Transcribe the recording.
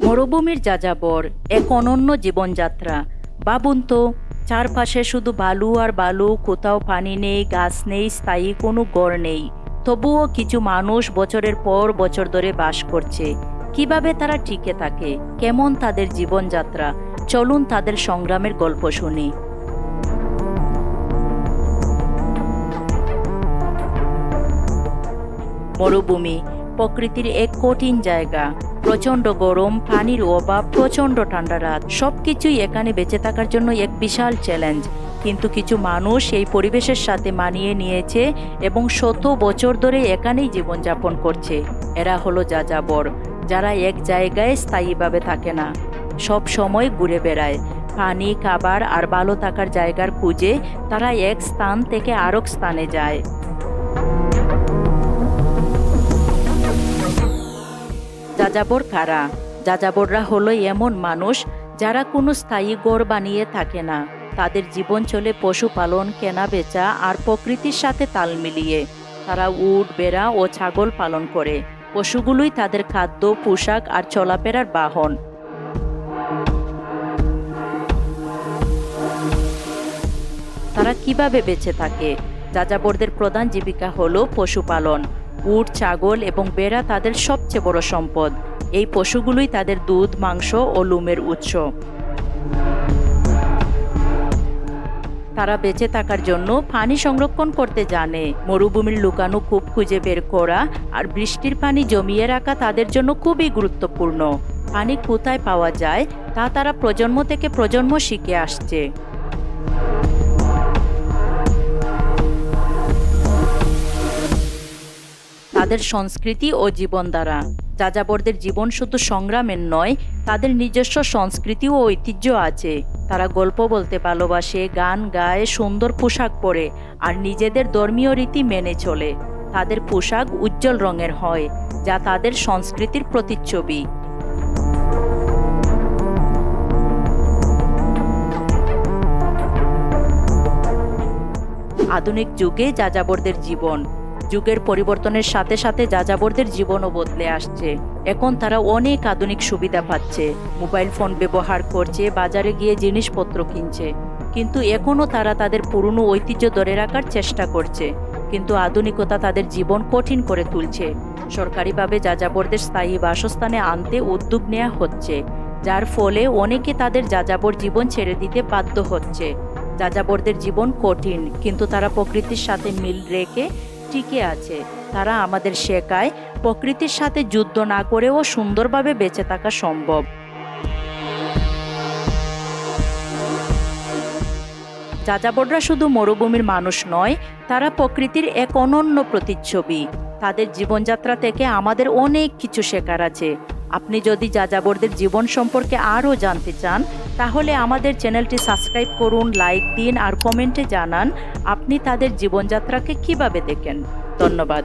মরুভূমির যাযাবর এক অনন্য জীবনযাত্রা। ভাবুন তো, চারপাশে শুধু বালু আর বালু, কোথাও পানি নেই, গাছ নেই, স্থায়ী কোনো গড় নেই। তবুও কিছু মানুষ বছরের পর বছর ধরে বাস করছে। কীভাবে তারা টিকে থাকে? কেমন তাদের জীবনযাত্রা? চলুন তাদের সংগ্রামের গল্প শুনি। মরুভূমি প্রকৃতির এক কঠিন জায়গা। প্রচণ্ড গরম, পানির অভাব প্রচণ্ড ঠান্ডা রাত। সবকিছুই এখানে বেঁচে থাকার জন্য এক বিশাল চ্যালেঞ্জ কিন্তু কিছু মানুষ এই পরিবেশের সাথে মানিয়ে নিয়েছে এবং শত বছর ধরে এখানেই জীবনযাপন করছে। এরা হলো যাযাবর, যারা এক জায়গায় স্থায়ীভাবে থাকে না। সব সময় ঘুরে বেড়ায়। পানি, খাবার আর ভালো থাকার জায়গার খুঁজে তারা এক স্থান থেকে আরেক স্থানে যায়। যাযাবর কারা যাযাবররা হলো এমন মানুষ যারা কোনো স্থায়ী গড় বানিয়ে থাকে না। তাদের জীবন চলে পশুপালন কেনা বেচা আর প্রকৃতির সাথে তাল মিলিয়ে। তারা উট, বেড়া ও ছাগল পালন করে। পশুগুলোই তাদের খাদ্য, পোশাক আর চলাফেরার বাহন। তারা কীভাবে বেঁচে থাকে? যাযাবরদের প্রধান জীবিকা হলো পশুপালন। উট, ছাগল এবং বেড়া তাদের সবচেয়ে বড় সম্পদ। এই পশুগুলোই তাদের দুধ, মাংস ও লুমের উৎস। তারা বেঁচে থাকার জন্য পানি সংরক্ষণ করতে জানে। মরুভূমির লুকানো কূপ খুঁজে বের করা আর বৃষ্টির পানি জমিয়ে রাখা তাদের জন্য খুবই গুরুত্বপূর্ণ। পানি কোথায় পাওয়া যায় তা তারা প্রজন্ম থেকে প্রজন্ম শিখে আসছে। তাদের সংস্কৃতি ও জীবন দ্বারা। যাযাবরদের জীবন শুধু সংগ্রামের নয়, তাদের নিজস্ব সংস্কৃতি ও ঐতিহ্য আছে। তারা গল্প বলতে ভালোবাসে, গান গায়, সুন্দর পোশাক পরে, আর নিজেদের ধর্মীয় রীতি মেনে চলে। তাদের পোশাক উজ্জ্বল রঙের হয়, যা তাদের সংস্কৃতির প্রতিচ্ছবি। আধুনিক যুগে যাযাবরদের জীবন যুগের পরিবর্তনের সাথে সাথে যাযাবরদের জীবনও বদলে আসছে। এখন তারা অনেক আধুনিক সুবিধা পাচ্ছে। মোবাইল ফোন ব্যবহার করছে, বাজারে গিয়ে জিনিসপত্র কিনছে। কিন্তু এখনও তারা তাদের পুরনো ঐতিহ্য ধরে রাখার চেষ্টা করছে। কিন্তু আধুনিকতা তাদের জীবন কঠিন করে তুলছে। সরকারিভাবে যাযাবরদের স্থায়ী বাসস্থানে আনতে উদ্যোগ নেওয়া হচ্ছে, যার ফলে অনেকে তাদের যাযাবর জীবন ছেড়ে দিতে বাধ্য হচ্ছে। যাযাবরদের জীবন কঠিন, কিন্তু তারা প্রকৃতির সাথে মিল রেখে টিকে আছে। তারা আমাদের শেখায়, প্রকৃতির সাথে যুদ্ধ না করেও সুন্দরভাবে বেঁচে থাকা সম্ভব। যাযাবররা শুধু মরুভূমির মানুষ নয়, তারা প্রকৃতির এক অনন্য প্রতিচ্ছবি। তাদের জীবনযাত্রা থেকে আমাদের অনেক কিছু শেখার আছে। আপনি যদি যাযাবরদের জীবন সম্পর্কে আরও জানতে চান, তাহলে আমাদের চ্যানেলটি সাবস্ক্রাইব করুন, লাইক দিন আর কমেন্টে জানান আপনি তাদের জীবনযাত্রাকে কীভাবে দেখেন। ধন্যবাদ।